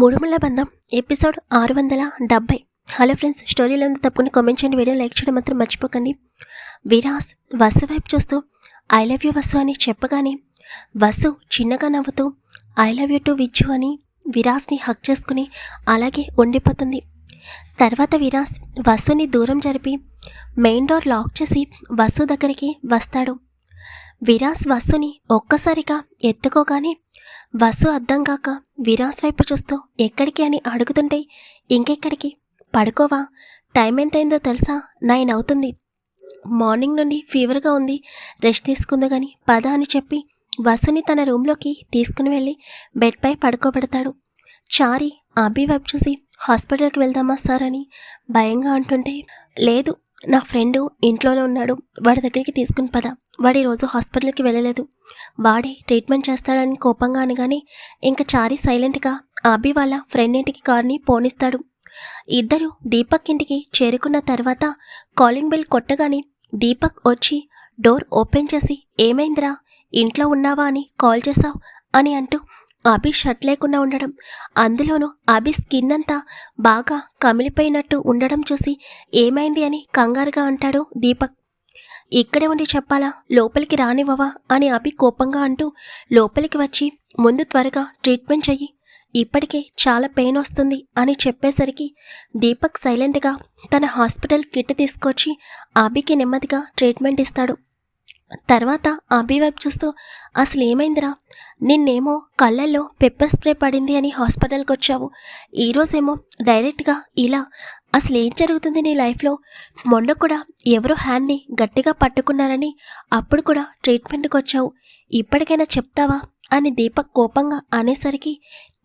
మూడుముళ్ళ బంధం ఎపిసోడ్ ఆరు వందల డెబ్బై. హలో ఫ్రెండ్స్ స్టోరీలో ఉంది తప్పకుండా కామెంట్ చేయండి వీడియో లైక్ చేయడం మాత్రం మర్చిపోకండి. విరాస్ వసు వైపు చూస్తూ ఐ లవ్ యూ వసు అని చెప్పగానే వసు చిన్నగా నవ్వుతూ I love you too Vijju అని విరాస్ని హక్ చేసుకుని అలాగే ఉండిపోతుంది. తర్వాత విరాస్ వసుని దూరం జరిపి మెయిన్ డోర్ లాక్ చేసి వసు దగ్గరికి వస్తాడు. విరాస్ వసుని ఒక్కసారిగా ఎత్తుకోగానే వసు అర్థం కాక విరాస్ వైపు చూస్తూ ఎక్కడికి? అని అడుగుతుంటే ఇంకెక్కడికి? పడుకోవా? టైం ఎంతైందో తెలుసా? నైన్ అవుతుంది. మార్నింగ్ నుండి ఫీవర్గా ఉంది. రెస్ట్ తీసుకుందో గాని పద అని చెప్పి వసుని తన రూమ్లోకి తీసుకుని వెళ్ళి బెడ్పై పడుకోబెడతాడు. చారి అభి వైపు చూసి హాస్పిటల్కి వెళ్దామా సార్ అని భయంగా అంటుంటే లేదు నా ఫ్రెండు ఇంట్లోనే ఉన్నాడు. వాడి దగ్గరికి తీసుకుని పద. వాడు ఈరోజు హాస్పిటల్కి వెళ్ళలేదు. వాడే ట్రీట్మెంట్ చేస్తాడని కోపంగా అనగానే ఇంక చారి సైలెంట్గా. అభి వాళ్ళ ఫ్రెండ్ ఇంటికి కార్ని పోనిస్తాడు. ఇద్దరు దీపక్ ఇంటికి చేరుకున్న తర్వాత కాలింగ్ బెల్ కొట్టగానే దీపక్ వచ్చి డోర్ ఓపెన్ చేసి ఏమైందిరా? ఇంట్లో ఉన్నావా అని కాల్ చేశావు? అని అంటూ అభి షర్ట్ లేకుండా ఉండడం. అందులోనూ అభి స్కిన్ అంతా బాగా కమిలిపోయినట్టు ఉండడం చూసి ఏమైంది అని కంగారుగా అంటాడు దీపక్. ఇక్కడే ఉండి చెప్పాలా లోపలికి రానివ్వవా అని అభి కోపంగా అంటూ లోపలికి వచ్చి ముందు త్వరగా ట్రీట్మెంట్ చెయ్యి ఇప్పటికే చాలా పెయిన్ వస్తుంది అని చెప్పేసరికి దీపక్ సైలెంట్గా తన హాస్పిటల్ కిట్ తీసుకొచ్చి అభికి నెమ్మదిగా ట్రీట్మెంట్ ఇస్తాడు. తర్వాత అభి వైపు చూస్తూ అసలు ఏమైందిరా నిన్నేమో కళ్ళల్లో పెప్పర్ స్ప్రే పడింది అని హాస్పిటల్కి వచ్చావు. ఈరోజేమో డైరెక్ట్గా ఇలా అసలు ఏం జరుగుతుంది నీ లైఫ్లో? మొన్న కూడా ఎవరో హ్యాండ్ని గట్టిగా పట్టుకున్నారని అప్పుడు కూడా ట్రీట్మెంట్కి వచ్చావు. ఇప్పటికైనా చెప్తావా? అని దీపక్ కోపంగా అనేసరికి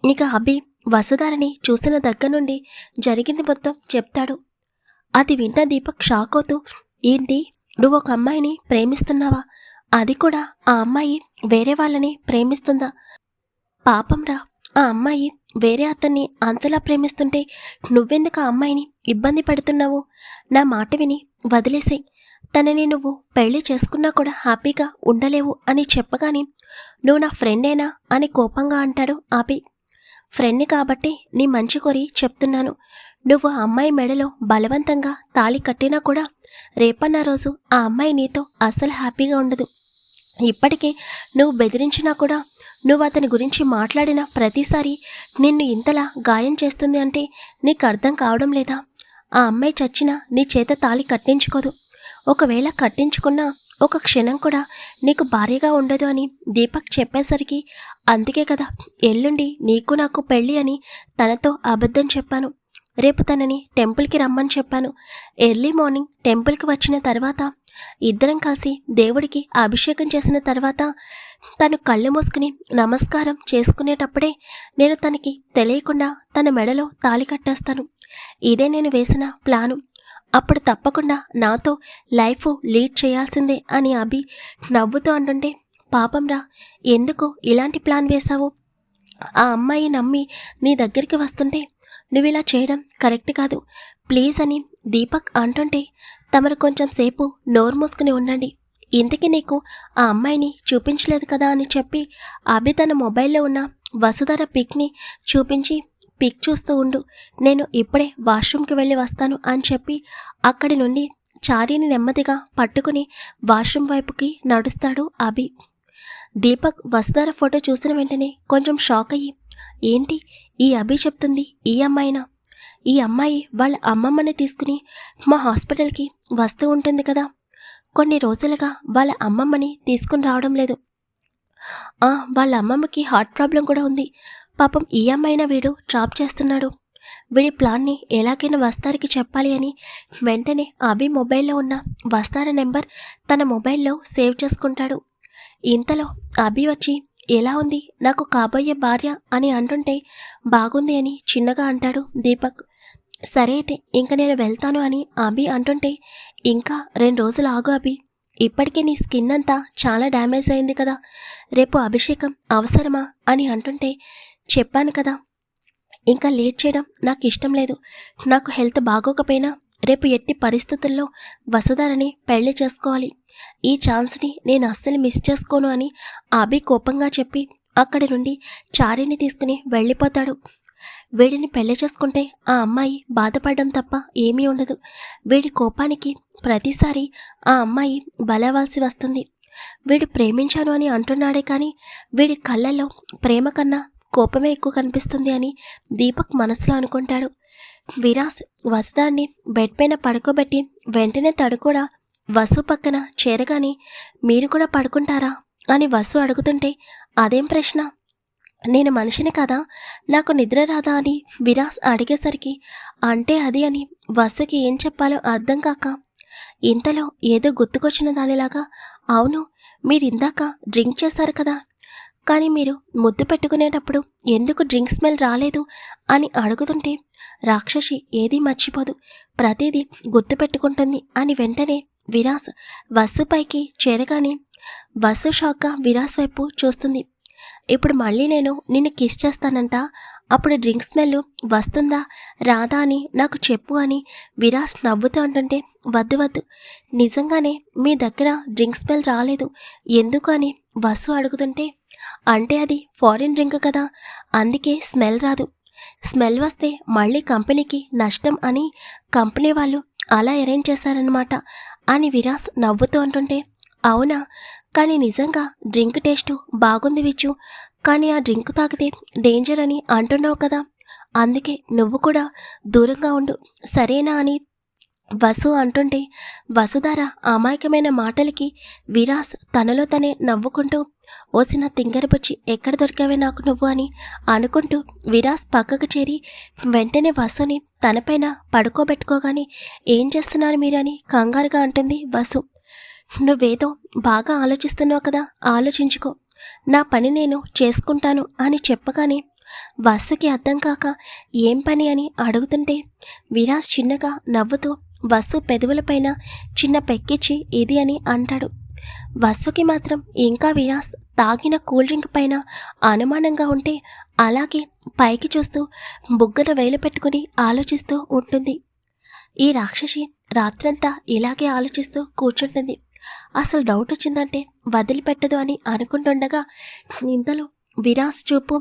ఇక అభి వసుధారని చూసిన దగ్గర నుండి జరిగింది మొత్తం చెప్తాడు. అది విన్న దీపక్ షాక్ అవుతూ ఏంటి? నువ్వు ఒక అమ్మాయిని ప్రేమిస్తున్నావా? అది కూడా ఆ అమ్మాయి వేరే వాళ్ళని ప్రేమిస్తుందా? పాపంరా ఆ అమ్మాయి వేరే అతన్ని అంతలా ప్రేమిస్తుంటే నువ్వెందుకు ఆ అమ్మాయిని ఇబ్బంది పెడుతున్నావు? నా మాట విని వదిలేసేయ్. తనని నువ్వు పెళ్ళి చేసుకున్నా కూడా హ్యాపీగా ఉండలేవు అని చెప్పగానే నువ్వు నా ఫ్రెండేనా అని కోపంగా అంటాడు ఆపి. ఫ్రెండ్ని కాబట్టి నీ మంచి కోరి చెప్తున్నాను. నువ్వు ఆ అమ్మాయి మెడలో బలవంతంగా తాళి కట్టినా కూడా రేపన్న రోజు ఆ అమ్మాయి నీతో అస్సలు హ్యాపీగా ఉండదు. ఇప్పటికే నువ్వు బెదిరించినా కూడా నువ్వు అతని గురించి మాట్లాడిన ప్రతిసారి నిన్ను ఇంతలా గాయం చేస్తుంది అంటే నీకు అర్థం కావడం లేదా? ఆ అమ్మాయి చచ్చినా నీ చేత తాళి కట్టించుకోదు. ఒకవేళ కట్టించుకున్నా ఒక క్షణం కూడా నీకు భార్యగా ఉండదు అని దీపక్ చెప్పేసరికి అందుకే కదా ఎల్లుండి నీకు నాకు పెళ్ళి అని తనతో అబద్ధం చెప్పాను. రేపు తనని టెంపుల్కి రమ్మని చెప్పాను. ఎర్లీ మార్నింగ్ టెంపుల్కి వచ్చిన తర్వాత ఇద్దరం కలిసి దేవుడికి అభిషేకం చేసిన తర్వాత తను కళ్ళు మూసుకుని నమస్కారం చేసుకునేటప్పుడే నేను తనకి తెలియకుండా తన మెడలో తాళి కట్టేస్తాను. ఇదే నేను వేసిన ప్లాను. అప్పుడు తప్పకుండా నాతో లైఫ్ లీడ్ చేయాల్సిందే అని అభి నవ్వుతూ అంటుంటే పాపంరా ఎందుకు ఇలాంటి ప్లాన్ వేశావు? ఆ అమ్మాయి నమ్మి నీ దగ్గరికి వస్తుంటే నువ్వు ఇలా చేయడం కరెక్ట్ కాదు. ప్లీజ్ అని దీపక్ అంటుంటే తమరు కొంచెం సేపు నోరు మూసుకుని ఉండండి. ఇంతకీ నీకు ఆ అమ్మాయిని చూపించలేదు కదా అని చెప్పి అభి తన మొబైల్లో ఉన్న వసుధర పిక్ని చూపించి పిక్ చూస్తూ ఉండు. నేను ఇప్పుడే వాష్రూమ్కి వెళ్ళి వస్తాను అని చెప్పి అక్కడి నుండి చారీని నెమ్మదిగా పట్టుకుని వాష్రూమ్ వైపుకి నడుస్తాడు అభి. దీపక్ వసుధర ఫోటో చూసిన వెంటనే కొంచెం షాక్ అయ్యి ఏంటి? ఈ అభి చెప్తుంది ఈ అమ్మాయినా? ఈ అమ్మాయి వాళ్ళ అమ్మమ్మని తీసుకుని మా హాస్పిటల్కి వస్తూ ఉంటుంది కదా. కొన్ని రోజులుగా వాళ్ళ అమ్మమ్మని తీసుకుని రావడం లేదు. ఆ, వాళ్ళ అమ్మమ్మకి హార్ట్ ప్రాబ్లం కూడా ఉంది. పాపం ఈ అమ్మాయిన వీడు డ్రాప్ చేస్తున్నాడు. వీడి ప్లాన్ని ఎలాగైనా వస్తారికి చెప్పాలి అని వెంటనే అభి మొబైల్లో ఉన్న వస్తార నెంబర్ తన మొబైల్లో సేవ్ చేసుకుంటాడు. ఇంతలో అభి వచ్చి ఎలా ఉంది? నాకు కాబోయే భార్య అని అంటుంటే బాగుంది అని చిన్నగా అంటాడు దీపక్. సరే అయితే ఇంక నేను వెళ్తాను అని అభి అంటుంటే ఇంకా రెండు రోజులు ఆగు అభి. ఇప్పటికే నీ స్కిన్ అంతా చాలా డ్యామేజ్ అయింది కదా. రేపు అభిషేకం అవసరమా? అని అంటుంటే చెప్పాను కదా. ఇంకా లేట్ చేయడం నాకు ఇష్టం లేదు. నాకు హెల్త్ బాగోకపోయినా రేపు ఎట్టి పరిస్థితుల్లో వసుధారని పెళ్ళి చేసుకోవాలి. ఈ ఛాన్స్ని నేను అస్సలు మిస్ చేసుకోను అని అభి కోపంగా చెప్పి అక్కడి నుండి చారీని తీసుకుని వెళ్ళిపోతాడు. వీడిని పెళ్ళి చేసుకుంటే ఆ అమ్మాయి బాధపడడం తప్ప ఏమీ ఉండదు. వీడి కోపానికి ప్రతిసారి ఆ అమ్మాయి బలవాల్సి వస్తుంది. వీడు ప్రేమించాను అని అంటున్నాడే కానీ వీడి కళ్ళల్లో ప్రేమ కన్నా కోపమే ఎక్కువ కనిపిస్తుంది అని దీపక్ మనసులో అనుకుంటాడు. విరాస్ వసదాన్ని బెడ్ పైన పడుకోబెట్టి వెంటనే తడు కూడా వసు పక్కన చేరగానే మీరు కూడా పడుకుంటారా? అని వసు అడుగుతుంటే అదేం ప్రశ్న? నేను మనిషిని కదా నాకు నిద్ర రాదా? అని విరాస్ అడిగేసరికి అంటే అది అని వసుకి ఏం చెప్పాలో అర్థం కాక ఇంతలో ఏదో గుర్తుకొచ్చిన దానిలాగా అవును మీరు ఇందాక డ్రింక్ చేశారు కదా కానీ మీరు ముద్దు పెట్టుకునేటప్పుడు ఎందుకు డ్రింక్ స్మెల్ రాలేదు? అని అడుగుతుంటే రాక్షసి ఏదీ మర్చిపోదు ప్రతిదీ గుర్తుపెట్టుకుంటుంది అని వెంటనే విరాస్ వసు పైకి చేరగానే వసు షాక్గా విరాస్ వైపు చూస్తుంది. ఇప్పుడు మళ్ళీ నేను నిన్ను కిస్ చేస్తానంట. అప్పుడు డ్రింక్ స్మెల్ వస్తుందా? రాదా అని నాకు చెప్పు అని విరాస్ నవ్వుతూ అంటుంటే వద్దు వద్దు. నిజంగానే మీ దగ్గర డ్రింక్ స్మెల్ రాలేదు. ఎందుకు అని వసు అడుగుతుంటే అంటే అది ఫారిన్ డ్రింక్ కదా. అందుకే స్మెల్ రాదు. స్మెల్ వస్తే మళ్ళీ కంపెనీకి నష్టం అని కంపెనీ వాళ్ళు అలా అరేంజ్ చేశారనమాట అని విరాస్ నవ్వుతూ అంటుంటే అవునా? కానీ నిజంగా డ్రింక్ టేస్ట్ బాగుంది విచ్చు. కానీ ఆ డ్రింక్ తాగితే డేంజర్ అని అంటున్నావు కదా. అందుకే నువ్వు కూడా దూరంగా ఉండు. సరేనా అని వసు అంటుంటే వసుధార అమాయకమైన మాటలకి విరాస్ తనలో తనే నవ్వుకుంటూ ఓసిన తింగరబుచ్చి ఎక్కడ దొరికావే నాకు నువ్వు అని అనుకుంటూ విరాస్ పక్కకు చేరి వెంటనే వసుని తనపైన పడుకోబెట్టుకోగానే ఏం చేస్తున్నారు మీరు అని కంగారుగా అంటుంది వసు. నువ్వేదో బాగా ఆలోచిస్తున్నావు కదా ఆలోచించుకో. నా పని నేను చేసుకుంటాను అని చెప్పగానే వసుకి అర్థం కాక ఏం పని అని అడుగుతుంటే విరాస్ చిన్నగా నవ్వుతూ వసు పెదవులపైన చిన్న పెక్కిచ్చి ఇది అని అంటాడు. వసుకి మాత్రం ఇంకా విరాస్ తాగిన కూల్ డ్రింక్ పైన అనుమానంగా ఉంటే అలాగే పైకి చూస్తూ బుగ్గన వేలు పెట్టుకుని ఆలోచిస్తూ ఉంటుంది. ఈ రాక్షసి రాత్రంతా ఇలాగే ఆలోచిస్తూ కూర్చుంటుంది. అసలు డౌట్ వచ్చిందంటే వదిలిపెట్టదు అని అనుకుంటుండగా ఇంతలో విరాస్ చూపు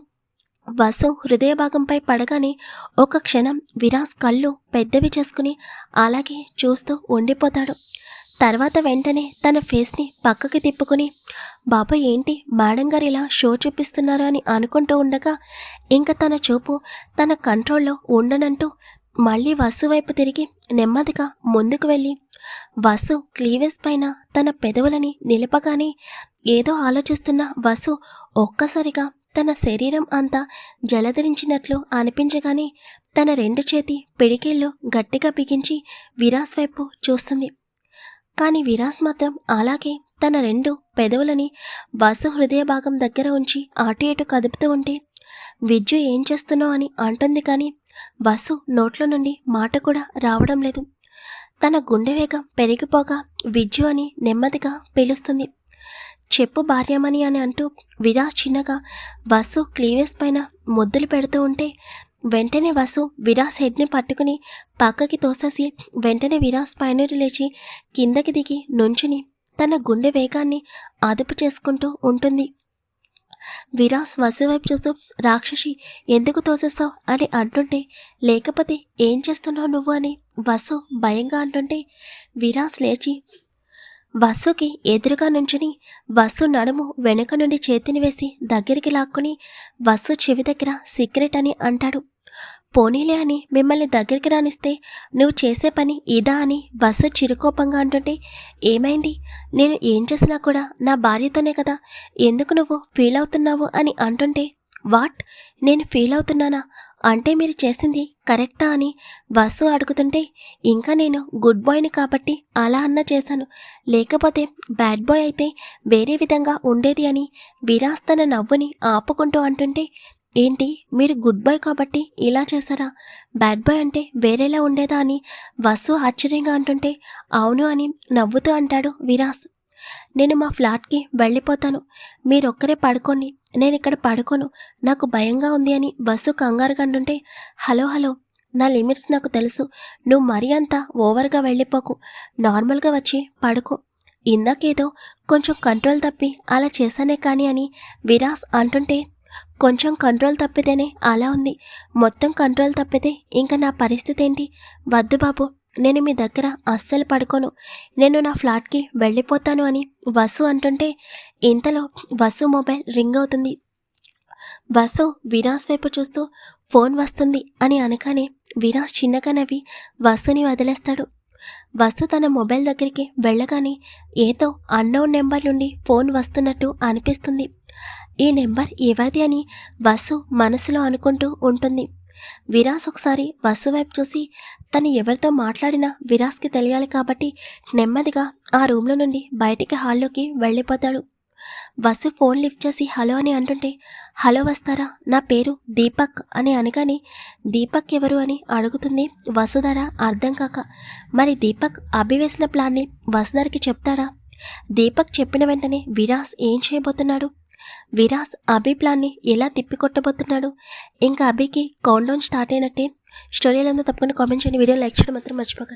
వసు హృదయ భాగంపై పడగానే ఒక క్షణం విరాస్ కళ్ళు పెద్దవి చేసుకుని అలాగే చూస్తూ ఉండిపోతాడు. తర్వాత వెంటనే తన ఫేస్ని పక్కకి తిప్పుకొని బాబా ఏంటి? మేడం గారు ఇలా షో చూపిస్తున్నారు అని అనుకుంటూ ఉండగా ఇంకా తన చూపు తన కంట్రోల్లో ఉండనంటూ మళ్ళీ వసు వైపు తిరిగి నెమ్మదిగా ముందుకు వెళ్ళి వసు క్లీవెస్ పైన తన పెదవులని నిలపగానే ఏదో ఆలోచిస్తున్న వసు ఒక్కసారిగా తన శరీరం అంతా జలధరించినట్లు అనిపించగానే తన రెండు చేతి పిడికిళ్ళు గట్టిగా బిగించి విరాస్ వైపు చూస్తుంది. కానీ విరాస్ మాత్రం అలాగే తన రెండు పెదవులని వసు హృదయ భాగం దగ్గర ఉంచి అటు ఇటు కదుపుతూ ఉంటే విద్యు ఏం చేస్తున్నావు? అని అంటుంది కానీ వసు నోట్ల నుండి మాట కూడా రావడం లేదు. తన గుండె వేగం పెరిగిపోగా విద్యు అని నెమ్మదిగా పిలుస్తుంది. చెప్పు భార్యమని అని అంటూ విరాస్ చిన్నగా వసు క్లీవెస్ పైన ముద్దులు పెడుతూ ఉంటే వెంటనే వసు విరాస్ హెడ్ని పట్టుకుని పక్కకి తోసేసి వెంటనే విరాస్ పైనుండి లేచి కిందకి దిగి నుంచుని తన గుండె వేగాన్ని అదుపు చేసుకుంటూ ఉంటుంది. విరాస్ వసు వైపు చూస్తూ రాక్షసి ఎందుకు తోసేస్తావు అని అంటుంటే లేకపోతే ఏం చేస్తున్నావు నువ్వు? అని వసు భయంగా అంటుంటే విరాస్ లేచి వసుకి ఎదురుగా నుంచుని వసు నడుము వెనుక నుండి చేతిని వేసి దగ్గరికి లాక్కుని వసు చెవి దగ్గర సిగరెట్ అని అంటాడు. పోనీలే అని మిమ్మల్ని దగ్గరికి రానిస్తే నువ్వు చేసే పని ఇదా అని వసు చిరుకోపంగా అంటుంటే ఏమైంది? నేను ఏం చేసినా కూడా నా భార్యతోనే కదా ఎందుకు నువ్వు ఫీల్ అవుతున్నావు అని అంటుంటే వాట్? నేను ఫీల్ అవుతున్నానా? అంటే మీరు చేసింది కరెక్టా అని వసు అడుగుతుంటే ఇంకా నేను గుడ్ బాయ్ని కాబట్టి అలా అన్న చేశాను. లేకపోతే బ్యాడ్ బాయ్ అయితే వేరే విధంగా ఉండేది అని విరాస్ తన నవ్వుని ఆపుకుంటూ అంటుంటే ఏంటి? మీరు గుడ్ బాయ్ కాబట్టి ఇలా చేశారా? బ్యాడ్ బాయ్ అంటే వేరేలా ఉండేదా అని వసు ఆశ్చర్యంగా అంటుంటే అవును అని నవ్వుతూ అంటాడు విరాస్. నేను మా ఫ్లాట్కి వెళ్ళిపోతాను. మీరొక్కరే పడుకోండి. నేను ఇక్కడ పడుకోను. నాకు భయంగా ఉంది అని బస్సు కంగారుగా అంటుంటే హలో హలో నా లిమిట్స్ నాకు తెలుసు. నువ్వు మరీ అంత ఓవర్గా వెళ్ళిపోకు. నార్మల్గా వచ్చి పడుకో. ఇందాకేదో కొంచెం కంట్రోల్ తప్పి అలా చేశానే కానీ అని విరాస్ అంటుంటే కొంచెం కంట్రోల్ తప్పితేనే అలా ఉంది. మొత్తం కంట్రోల్ తప్పితే ఇంకా నా పరిస్థితి ఏంటి? వద్దు బాబు నేను మీ దగ్గర అస్సలు పడుకోను. నేను నా ఫ్లాట్కి వెళ్ళిపోతాను అని వసు అంటుంటే ఇంతలో వసు మొబైల్ రింగ్ అవుతుంది. వసు వినాశ్ వైపు చూస్తూ ఫోన్ వస్తుంది అని అనగానే వినాశ్ చిన్నగా నవ్వి వసుని వదిలేస్తాడు. వసు తన మొబైల్ దగ్గరికి వెళ్ళగానే ఏదో అన్నోన్ నెంబర్ నుండి ఫోన్ వస్తున్నట్టు అనిపిస్తుంది. ఈ నెంబర్ ఎవరిది అని వసు మనసులో అనుకుంటూ ఉంటుంది. విరాస్ ఒకసారి వసు వైపు చూసి తను ఎవరితో మాట్లాడినా విరాస్కి తెలియాలి కాబట్టి నెమ్మదిగా ఆ రూమ్లో నుండి బయటికి హాల్లోకి వెళ్ళిపోతాడు. వసు ఫోన్ లిఫ్ట్ చేసి హలో అని అంటుంటే హలో వస్తారా? నా పేరు దీపక్ అని అనగానే దీపక్ ఎవరు అని అడుగుతుంది వసుధర అర్థం కాక. మరి దీపక్ అభివేసిన ప్లాన్ని వసుధరకి చెప్తాడా? దీపక్ చెప్పిన వెంటనే విరాస్ ఏం చేయబోతున్నాడు? విరాస్ అభి ప్లాన్ని ఎలా తిప్పికొట్టబోతున్నాడు? ఇంకా అభికి కౌంట్ డౌన్ స్టార్ట్ అయినట్టే? స్టోరీలంతా తప్పకుండా కామెంట్ చేయండి. వీడియో లైక్ చేయడం మాత్రం మర్చిపోకండి.